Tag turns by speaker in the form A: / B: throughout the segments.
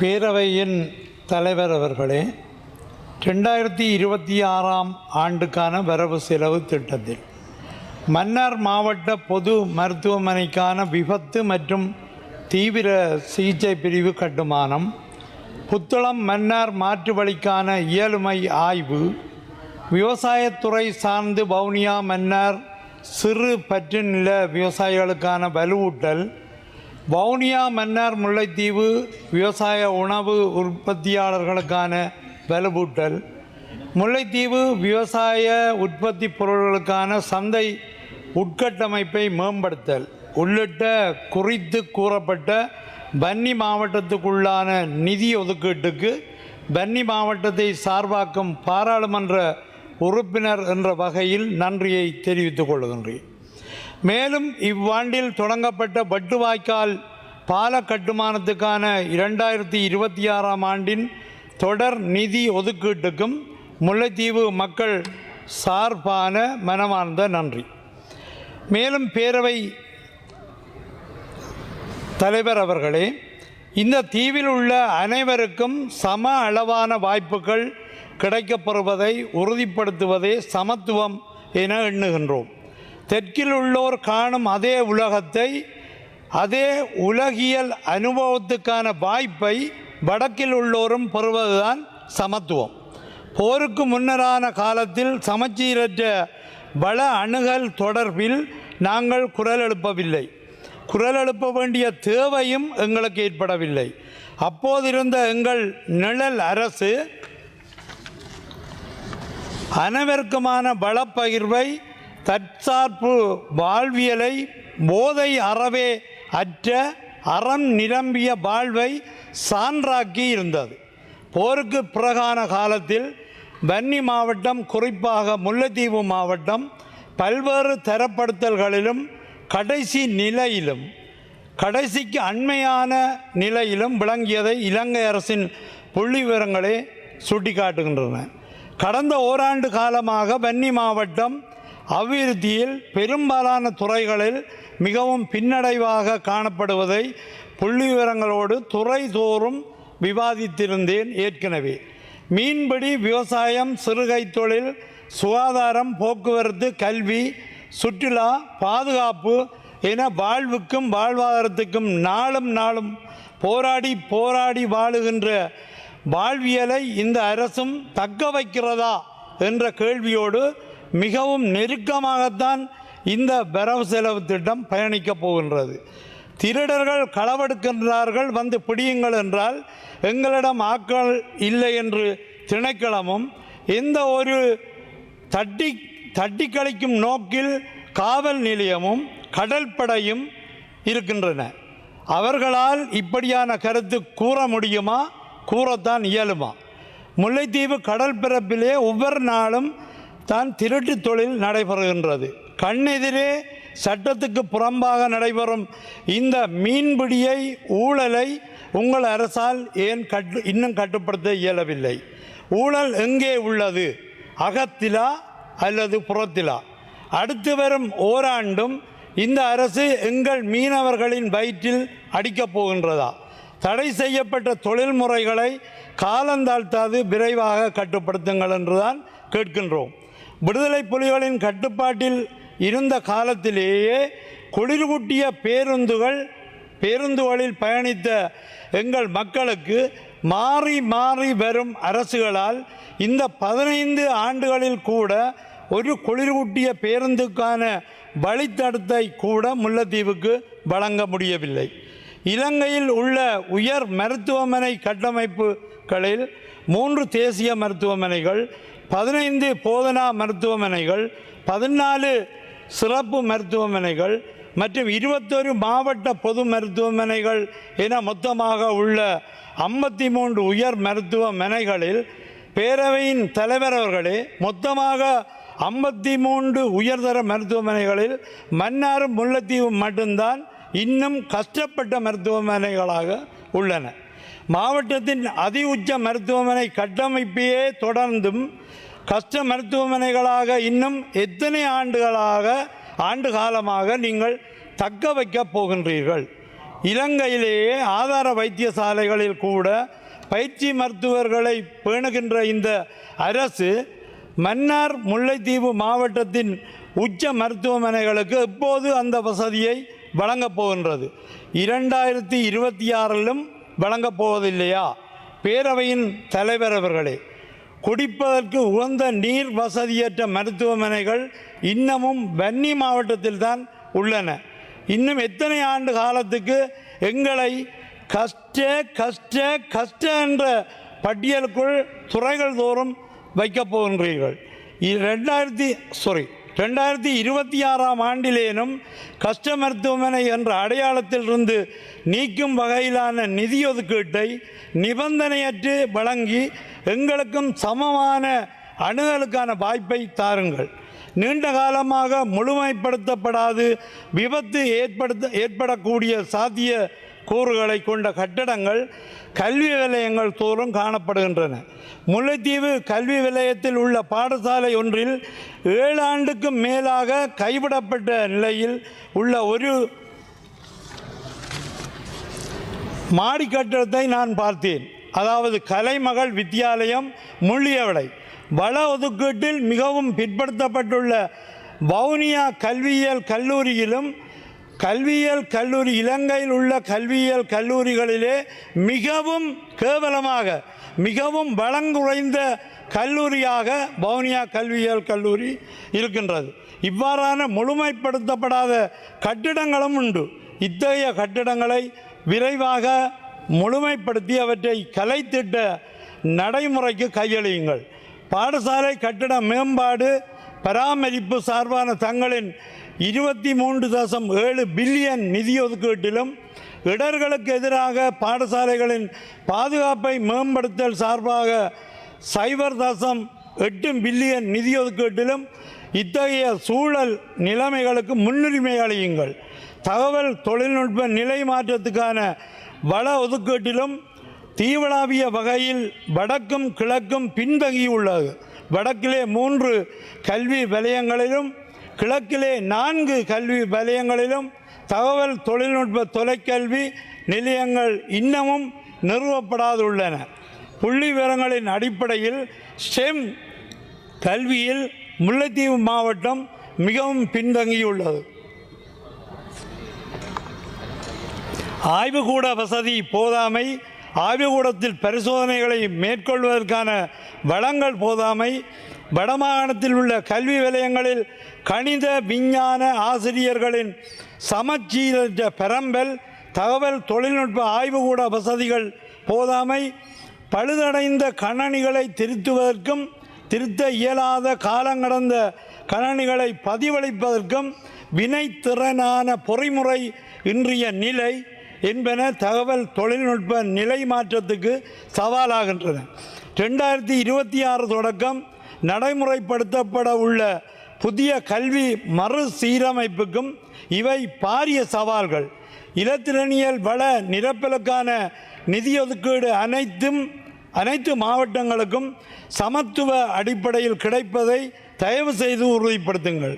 A: பேரவையின் தலைவர் அவர்களே ரெண்டாயிரத்தி இருபத்தி ஆறாம் ஆண்டுக்கான வரவு செலவு திட்டத்தில் மன்னார் மாவட்ட பொது மருத்துவமனைக்கான விபத்து மற்றும் தீவிர சிகிச்சை பிரிவு கட்டுமானம் புத்தளம் மன்னார் மாற்று வழிக்கான இயலுமை ஆய்வு விவசாயத்துறை சார்ந்து வவுனியா மன்னார் சிறு பற்று நில விவசாயிகளுக்கான வலுவூட்டல் வவுனியா மன்னார் முல்லைத்தீவு விவசாய உணவு உற்பத்தியாளர்களுக்கான வலுவூட்டல் முல்லைத்தீவு விவசாய உற்பத்தி பொருள்களுக்கான சந்தை உட்கட்டமைப்பை மேம்படுத்தல் உள்ளிட்ட குறித்து கூறப்பட்ட பன்னி மாவட்டத்துக்குள்ளான நிதி ஒதுக்கீட்டுக்கு பன்னி மாவட்டத்தை சார்பாக்கும் பாராளுமன்ற உறுப்பினர் என்ற வகையில் நன்றியை தெரிவித்துக் கொள்கின்றேன் மேலும் இவ்வாண்டில் தொடங்கப்பட்ட வாய்க்கால் பால கட்டுமானத்துக்கான இரண்டாயிரத்தி இருபத்தி ஆறாம் ஆண்டின் தொடர் நிதி ஒதுக்கீட்டுக்கும் முல்லைத்தீவு மக்கள் சார்பான மனமார்ந்த நன்றி மேலும் பேரவை தலைவர் அவர்களே இந்த தீவில் உள்ள அனைவருக்கும் சம அளவான வாய்ப்புகள் கிடைக்கப்பெறுவதை உறுதிப்படுத்துவதே சமத்துவம் என எண்ணுகின்றோம் தெற்கில் உள்ளோர் காணும் அதே உலகத்தை அதே உலகியல் அனுபவத்துக்கான வாய்ப்பை வடக்கில் உள்ளோரும் பெறுவதுதான் சமத்துவம் போருக்கு முன்னரான காலத்தில் சமச்சீரற்ற வள அணுகல் தொடர்பில் நாங்கள் குரல் எழுப்பவில்லை குரல் எழுப்ப வேண்டிய தேவையும் எங்களுக்கு ஏற்படவில்லை அப்போதிருந்த எங்கள் நிழல் அரசு அனைவருக்குமான வளப்பகிர்வை தற்சார்பு வாழ்வியலை போதை அறவே அற்ற அறம் நிரம்பிய வாழ்வை சான்றாக்கி இருந்தது போருக்கு பிறகான காலத்தில் வன்னி மாவட்டம் குறிப்பாக முல்லைத்தீவு மாவட்டம் பல்வேறு தரப்படுத்தல்களிலும் கடைசி நிலையிலும் கடைசிக்கு அண்மையான நிலையிலும் விளங்கியதை இலங்கை அரசின் புள்ளி விவரங்களே சுட்டிக்காட்டுகின்றன கடந்த ஓராண்டு காலமாக வன்னி மாவட்டம் அபிவிருத்தியில் பெரும்பாலான துறைகளில் மிகவும் பின்னடைவாக காணப்படுவதை புள்ளி விவரங்களோடு துறைதோறும் விவாதித்திருந்தேன் ஏற்கனவே மீன்படி விவசாயம் சிறுகை தொழில் சுகாதாரம் போக்குவரத்து கல்வி சுற்றுலா பாதுகாப்பு என வாழ்வுக்கும் வாழ்வாதாரத்துக்கும் நாளும் நாளும் போராடி போராடி வாழுகின்ற வாழ்வியலை இந்த அரசும் தக்க வைக்கிறதா என்ற கேள்வியோடு மிகவும் நெருக்கமாகத்தான் இந்த வரவு செலவு திட்டம் பயணிக்கப் போகின்றது திருடர்கள் களவெடுக்கின்றார்கள் வந்து பிடியுங்கள் என்றால் எங்களிடம் ஆக்கள் இல்லை என்று திணைக்களமும் இந்த ஒரு தட்டி தட்டி கழிக்கும் நோக்கில் காவல் நிலையமும் கடற்படையும் இருக்கின்றன அவர்களால் இப்படியான கருத்து கூற முடியுமா கூறத்தான் இயலுமா முல்லைத்தீவு கடல் பிறப்பிலே ஒவ்வொரு நாளும் தான் திருட்டு தொழில் நடைபெறுகின்றது கண்ணெதிரே சட்டத்துக்கு புறம்பாக நடைபெறும் இந்த மீன்பிடியை ஊழலை உங்கள் அரசால் ஏன் கட்டு இன்னும் கட்டுப்படுத்த இயலவில்லை ஊழல் எங்கே உள்ளது அகத்திலா அல்லது புறத்திலா அடுத்து வரும் ஓராண்டும் இந்த அரசு எங்கள் மீனவர்களின் வயிற்றில் அடிக்கப் போகின்றதா தடை செய்யப்பட்ட தொழில்முறைகளை காலந்தாழ்த்தாது விரைவாக கட்டுப்படுத்துங்கள் என்றுதான் கேட்கின்றோம் விடுதலை புலிகளின் கட்டுப்பாட்டில் இருந்த காலத்திலேயே குளிர்கூட்டிய பேருந்துகள் பேருந்துகளில் பயணித்த எங்கள் மக்களுக்கு மாறி மாறி வரும் அரசுகளால் இந்த பதினைந்து ஆண்டுகளில் கூட ஒரு குளிர்கூட்டிய பேருந்துக்கான வழித்தடத்தை கூட முல்லைத்தீவுக்கு வழங்க முடியவில்லை இலங்கையில் உள்ள உயர் மருத்துவமனை கட்டமைப்பு களில் மூன்று தேசிய மருத்துவமனைகள் பதினைந்து போதனா மருத்துவமனைகள் பதினாலு சிறப்பு மருத்துவமனைகள் மற்றும் இருபத்தொரு மாவட்ட பொது மருத்துவமனைகள் என மொத்தமாக உள்ள ஐம்பத்தி மூன்று உயர் மருத்துவமனைகளில் பேரவையின் தலைவர் அவர்களே மொத்தமாக ஐம்பத்தி மூன்று உயர்தர மருத்துவமனைகளில் மன்னாரும் முல்லைத்தீவு மட்டும்தான் இன்னும் கஷ்டப்பட்ட மருத்துவமனைகளாக உள்ளன மாவட்டத்தின் அதி உச்ச மருத்துவமனை கட்டமைப்பையே தொடர்ந்தும் கஷ்ட மருத்துவமனைகளாக இன்னும் எத்தனை ஆண்டுகளாக ஆண்டு காலமாக நீங்கள் தக்க வைக்கப் போகின்றீர்கள் இலங்கையிலேயே ஆதார வைத்தியசாலைகளில் கூட பயிற்சி மருத்துவர்களை பேணுகின்ற இந்த அரசு மன்னார் முல்லைத்தீவு மாவட்டத்தின் உச்ச மருத்துவமனைகளுக்கு எப்போது அந்த வசதியை வழங்கப் போகின்றது இரண்டாயிரத்தி இருபத்தி ஆறிலும் வழங்கப் போவதில்லையா பேரவையின் தலைவர் அவர்களே குடிப்பதற்கு உகந்த நீர் வசதியற்ற மருத்துவமனைகள் இன்னமும் வன்னி மாவட்டத்தில் தான் உள்ளன இன்னும் எத்தனை ஆண்டு காலத்துக்கு எங்களை கஷ்ட கஷ்ட கஷ்ட என்ற பட்டியலுக்குள் துறைகள் தோறும் வைக்கப் போகின்றீர்கள் ரெண்டாயிரத்தி சாரி ரெண்டாயிரத்தி இருபத்தி ஆறாம் ஆண்டிலேனும் கஷ்ட மருத்துவமனை என்ற அடையாளத்திலிருந்து நீக்கும் வகையிலான நிதி ஒதுக்கீட்டை நிபந்தனையற்று வழங்கி எங்களுக்கும் சமமான அணுகலுக்கான வாய்ப்பை தாருங்கள் நீண்ட காலமாக முழுமைப்படுத்தப்படாது விபத்து ஏற்படுத்த ஏற்படக்கூடிய சாத்திய கூறுகளை கொண்ட கட்டடங்கள் கல்வி விலையங்கள் தோறும் காணப்படுகின்றன முல்லைத்தீவு கல்வி விலையத்தில் உள்ள பாடசாலை ஒன்றில் ஏழு ஆண்டுக்கும் மேலாக கைவிடப்பட்ட நிலையில் உள்ள ஒரு மாடி கட்டடத்தை நான் பார்த்தேன் அதாவது கலைமகள் வித்தியாலயம் முள்ளியவடை வள ஒதுக்கீட்டில் மிகவும் பிற்படுத்தப்பட்டுள்ள வவுனியா கல்வியியல் கல்லூரியிலும் கல்வியியல் கல்லூரி இலங்கையில் உள்ள கல்வியியல் கல்லூரிகளிலே மிகவும் கேவலமாக மிகவும் வளங்குறைந்த கல்லூரியாக வவுனியா கல்வியியல் கல்லூரி இருக்கின்றது இவ்வாறான முழுமைப்படுத்தப்படாத கட்டிடங்களும் உண்டு இத்தகைய கட்டிடங்களை விரைவாக முழுமைப்படுத்தி அவற்றை கலைத்திட்ட நடைமுறைக்கு கையெழுங்கள் பாடசாலை கட்டிட மேம்பாடு பராமரிப்பு சார்பான தங்களின் இருபத்தி மூன்று தசம் ஏழு பில்லியன் நிதி ஒதுக்கீட்டிலும் இடர்களுக்கு எதிராக பாடசாலைகளின் பாதுகாப்பை மேம்படுத்தல் சார்பாக சைபர் தசம் எட்டு பில்லியன் நிதி ஒதுக்கீட்டிலும் இத்தகைய சூழல் நிலைமைகளுக்கு முன்னுரிமை அளியுங்கள் தகவல் தொழில்நுட்ப நிலை மாற்றத்துக்கான வள ஒதுக்கீட்டிலும் தீவிளாவிய வகையில் வடக்கும் கிழக்கும் பின்தங்கியுள்ளது வடக்கிலே மூன்று கல்வி வலயங்களிலும் கிழக்கிலே நான்கு கல்வி வலயங்களிலும் தகவல் தொழில்நுட்ப தொலைக்கல்வி நிலையங்கள் இன்னமும் நிறுவப்படாதுள்ளன புள்ளி விவரங்களின் அடிப்படையில் ஸ்டெம் கல்வியில் முல்லைத்தீவு மாவட்டம் மிகவும் பின்தங்கியுள்ளது ஆய்வுக்கூட வசதி போதாமை ஆவிகூடத்தில் பரிசோதனைகளை மேற்கொள்வதற்கான வளங்கள் போதாமை வடமாகாணத்தில் உள்ள கல்வி விலையங்களில் கணித விஞ்ஞான ஆசிரியர்களின் சமச்சீரற்ற பெரம்பல் தகவல் தொழில்நுட்ப ஆய்வுகூட வசதிகள் போதாமை பழுதடைந்த கணனிகளை திருத்துவதற்கும் திருத்த இயலாத காலங்கடந்த கணனிகளை பதிவளிப்பதற்கும் வினைத்திறனான பொறிமுறை இன்றைய நிலை என்பன தகவல் தொழில்நுட்ப நிலை மாற்றத்துக்கு சவாலாகின்றன ரெண்டாயிரத்தி இருபத்தி ஆறு தொடக்கம் நடைமுறைப்படுத்தப்பட உள்ள புதிய கல்வி மறு சீரமைப்புக்கும் இவை பாரிய சவால்கள் இலத்திரனியல் வள நிரப்பலுக்கான நிதி ஒதுக்கீடு அனைத்தும் அனைத்து மாவட்டங்களுக்கும் சமத்துவ அடிப்படையில் கிடைப்பதை தயவு செய்து உறுதிப்படுத்துங்கள்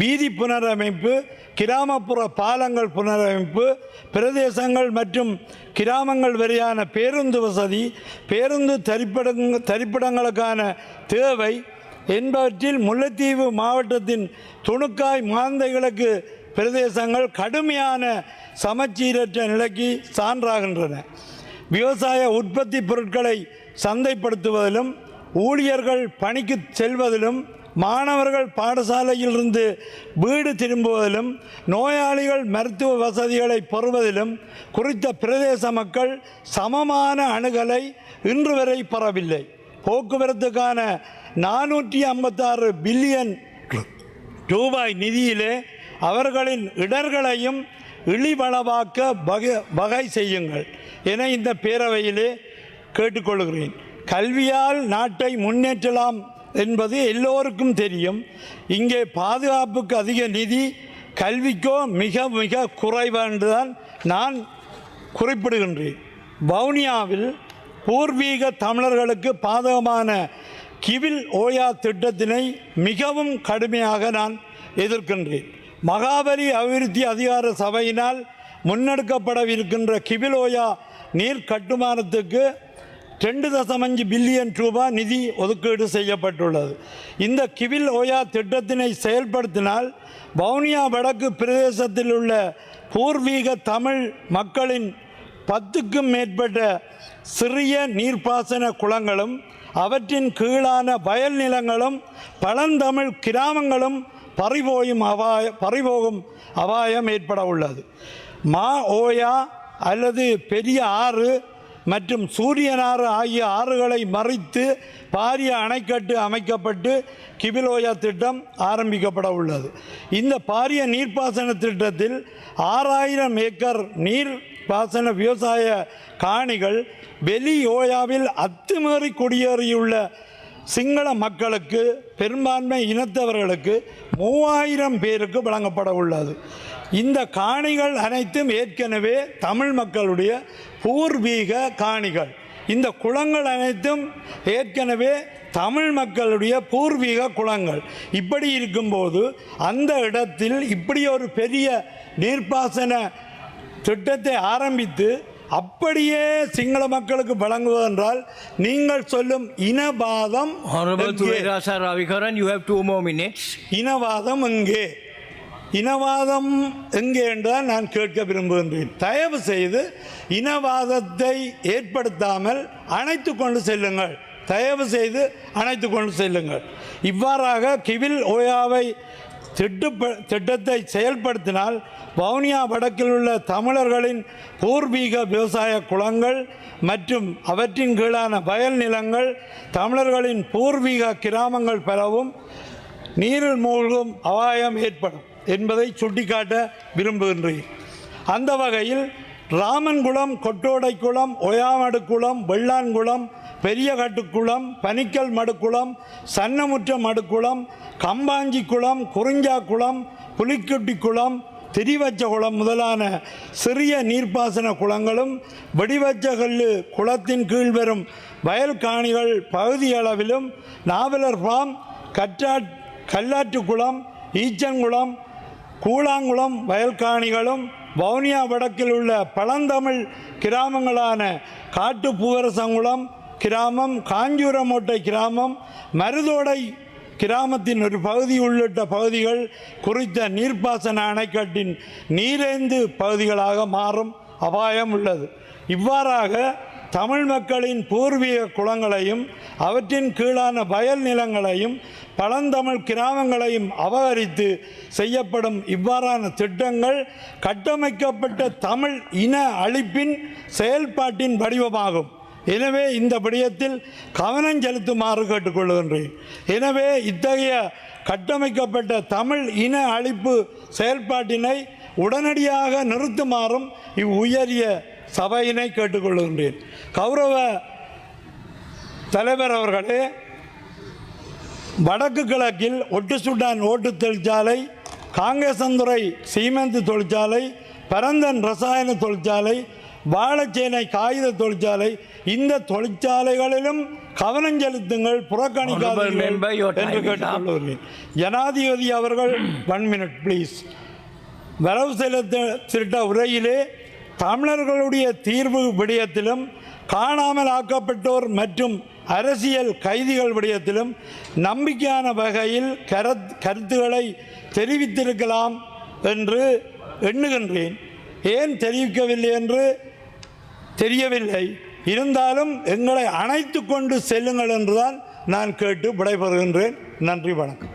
A: வீதி புனரமைப்பு கிராமப்புற பாலங்கள் புனரமைப்பு பிரதேசங்கள் மற்றும் கிராமங்கள் வரையான பேருந்து வசதி பேருந்து தரிப்பிடங் தரிப்பிடங்களுக்கான தேவை என்பவற்றில் முல்லைத்தீவு மாவட்டத்தின் துணுக்காய் மாந்தைகளுக்கு பிரதேசங்கள் கடுமையான சமச்சீரற்ற நிலைக்கு சான்றாகின்றன விவசாய உற்பத்தி பொருட்களை சந்தைப்படுத்துவதிலும் ஊழியர்கள் பணிக்கு செல்வதிலும் மாணவர்கள் பாடசாலையிலிருந்து வீடு திரும்புவதிலும் நோயாளிகள் மருத்துவ வசதிகளை பெறுவதிலும் குறித்த பிரதேச மக்கள் சமமான அணுகலை இன்று வரை பெறவில்லை போக்குவரத்துக்கான நானூற்றி ஐம்பத்தாறு பில்லியன் ரூபாய் நிதியிலே அவர்களின் இடர்களையும் இழிவளவாக்க வகை வகை செய்யுங்கள் என இந்த பேரவையிலே கேட்டுக்கொள்கிறேன் கல்வியால் நாட்டை முன்னேற்றலாம் என்பது எல்லோருக்கும் தெரியும் இங்கே பாதுகாப்புக்கு அதிக நிதி கல்விக்கோ மிக மிக குறைவென்றுதான் நான் குறிப்பிடுகின்றேன் வவுனியாவில் பூர்வீக தமிழர்களுக்கு பாதகமான கிவில் ஓயா திட்டத்தினை மிகவும் கடுமையாக நான் எதிர்க்கின்றேன் மகாபலி அபிவிருத்தி அதிகார சபையினால் முன்னெடுக்கப்படவிருக்கின்ற கிவில் ஓயா நீர் கட்டுமானத்துக்கு ரெண்டு தசமஞ்சு பில்லியன் ரூபாய் நிதி ஒதுக்கீடு செய்யப்பட்டுள்ளது இந்த கிவில் ஓயா திட்டத்தினை செயல்படுத்தினால் வவுனியா வடக்கு பிரதேசத்தில் உள்ள பூர்வீக தமிழ் மக்களின் பத்துக்கும் மேற்பட்ட சிறிய நீர்ப்பாசன குளங்களும் அவற்றின் கீழான வயல் நிலங்களும் பழந்தமிழ் கிராமங்களும் பறிபோயும் அபாய பறிபோகும் அபாயம் ஏற்பட உள்ளது மா ஓயா அல்லது பெரிய ஆறு மற்றும் சூரியனாறு ஆகிய ஆறுகளை மறித்து பாரிய அணைக்கட்டு அமைக்கப்பட்டு கிபிலோயா திட்டம் ஆரம்பிக்கப்பட உள்ளது இந்த பாரிய நீர்ப்பாசன திட்டத்தில் ஆறாயிரம் ஏக்கர் நீர் பாசன விவசாய காணிகள் வெளி ஓயாவில் அத்துமீறி குடியேறியுள்ள சிங்கள மக்களுக்கு பெரும்பான்மை இனத்தவர்களுக்கு மூவாயிரம் பேருக்கு வழங்கப்பட உள்ளது இந்த காணிகள் அனைத்தும் ஏற்கனவே தமிழ் மக்களுடைய பூர்வீக காணிகள் இந்த குளங்கள் அனைத்தும் ஏற்கனவே தமிழ் மக்களுடைய பூர்வீக குளங்கள் இப்படி இருக்கும்போது அந்த இடத்தில் இப்படி ஒரு பெரிய நீர்ப்பாசன திட்டத்தை ஆரம்பித்து அப்படியே சிங்கள மக்களுக்கு வழங்குவதென்றால் நீங்கள் சொல்லும் இனவாதம் இனவாதம் இங்கே இனவாதம் எங்கே என்றால் நான் கேட்க விரும்புகின்றேன் தயவு செய்து இனவாதத்தை ஏற்படுத்தாமல் அணைத்து கொண்டு செல்லுங்கள் தயவு செய்து அணைத்து கொண்டு செல்லுங்கள் இவ்வாறாக கிவில் ஓயாவை திட்டுப்ப திட்டத்தை செயல்படுத்தினால் வவுனியா வடக்கில் உள்ள தமிழர்களின் பூர்வீக விவசாய குளங்கள் மற்றும் அவற்றின் கீழான வயல் நிலங்கள் தமிழர்களின் பூர்வீக கிராமங்கள் பெறவும் நீரில் மூழ்கும் அபாயம் ஏற்படும் என்பதை சுட்டிக்காட்ட விரும்புகின்றேன் அந்த வகையில் ராமன்குளம் கொட்டோடைக்குளம் ஒயாமடுக்குளம் வெள்ளான்குளம் கட்டுக்குளம் பனிக்கல் மடுக்குளம் சன்னமுற்ற மடுக்குளம் கம்பாஞ்சி குளம் புலிக்குட்டி குளம் திரிவச்ச குளம் முதலான சிறிய நீர்ப்பாசன குளங்களும் கல்லு குளத்தின் கீழ் வரும் வயல்காணிகள் பகுதியளவிலும் நாவலர் ஃபார்ம் கல்லாற்று குளம் ஈச்சன்குளம் கூழாங்குளம் வயல்காணிகளும் வவுனியா வடக்கில் உள்ள பழந்தமிழ் கிராமங்களான காட்டுப்பூவரசங்குளம் கிராமம் காஞ்சூரமோட்டை கிராமம் மருதோடை கிராமத்தின் ஒரு பகுதி உள்ளிட்ட பகுதிகள் குறித்த நீர்ப்பாசன அணைக்கட்டின் நீரேந்து பகுதிகளாக மாறும் அபாயம் உள்ளது இவ்வாறாக தமிழ் மக்களின் பூர்வீக குளங்களையும் அவற்றின் கீழான வயல் நிலங்களையும் பழந்தமிழ் கிராமங்களையும் அபகரித்து செய்யப்படும் இவ்வாறான திட்டங்கள் கட்டமைக்கப்பட்ட தமிழ் இன அழிப்பின் செயல்பாட்டின் வடிவமாகும் எனவே இந்த விடயத்தில் கவனம் செலுத்துமாறு கேட்டுக்கொள்கின்றேன் எனவே இத்தகைய கட்டமைக்கப்பட்ட தமிழ் இன அழிப்பு செயல்பாட்டினை உடனடியாக நிறுத்துமாறும் இவ்வுயரிய சபையினை கேட்டுக்கொள்கின்றேன் கௌரவ தலைவர் அவர்களே வடக்கு கிழக்கில் ஒட்டு சுட்டான் ஓட்டு தொழிற்சாலை காங்கேசந்துறை சீமெந்து தொழிற்சாலை பரந்தன் ரசாயன தொழிற்சாலை வாழைச்சேனை காகித தொழிற்சாலை இந்த தொழிற்சாலைகளிலும் கவனம் செலுத்துங்கள் புறக்கணிக்காதீர்கள் என்று கேட்டுக்கொள்கிறேன் ஜனாதிபதி அவர்கள் ஒன் மினிட் ப்ளீஸ் வரவு செலுத்த திருட்ட உரையிலே தமிழர்களுடைய தீர்வு விடயத்திலும் காணாமல் ஆக்கப்பட்டோர் மற்றும் அரசியல் கைதிகள் விடயத்திலும் நம்பிக்கையான வகையில் கரத் கருத்துக்களை தெரிவித்திருக்கலாம் என்று எண்ணுகின்றேன் ஏன் தெரிவிக்கவில்லை என்று தெரியவில்லை இருந்தாலும் எங்களை அணைத்து கொண்டு செல்லுங்கள் என்றுதான் நான் கேட்டு விடைபெறுகின்றேன் நன்றி வணக்கம்